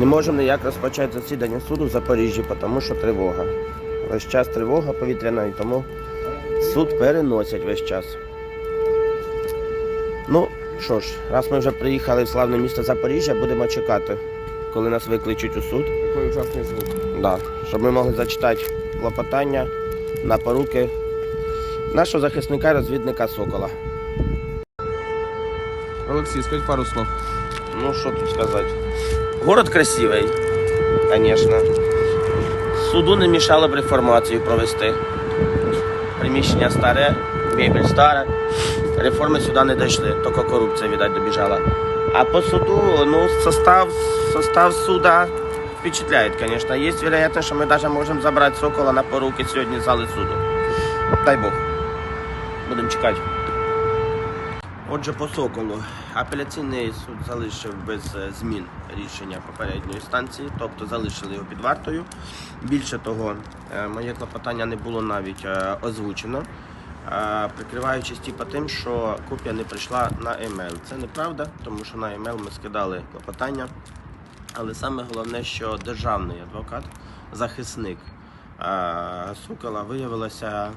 Не можемо ніяк розпочати засідання суду в Запоріжжі, тому що тривога. Весь час тривога повітряна, і тому суд переносять весь час. Ну, що ж, раз ми вже приїхали в славне місто Запоріжжя, будемо чекати, коли нас викличуть у суд. Який ужасний звук. Да, щоб ми могли зачитати клопотання на поруки нашого захисника розвідника Сокола. Олексій, скажіть пару слов. Ну, что тут сказать. Город красивый, конечно. Суду не мішало б реформацію провести. Приміщення старе, мебель стара. Реформи сюди не дійшли, тільки корупція, видать, добіжала. А по суду, ну, состав, состав суда впечатляет, конечно. Есть вероятность, что мы даже можем забрать Сокола на поруки сьогодні з зали суду. Дай Бог. Будемо чекати. Отже, по Соколу апеляційний суд залишив без е, змін рішення попередньої інстанції, тобто залишили його під вартою. Більше того, е, моє клопотання не було навіть е, озвучено, прикриваючись типу тим, що копія не прийшла на емейл. Це неправда, тому що на емейл ми скидали клопотання. Але саме головне, що державний адвокат, захисник Сокола, виявилася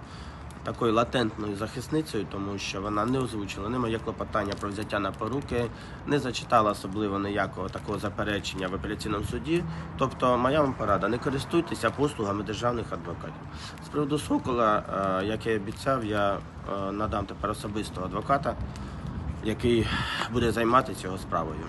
такою латентною захисницею, тому що вона не озвучила не моє клопотання про взяття на поруки, не зачитала особливо ніякого такого заперечення в апеляційному суді. Тобто, моя вам порада, не користуйтеся послугами державних адвокатів. З приводу Сокола, е, як я обіцяв, я е, надам тепер особистого адвоката, який буде займатися його справою.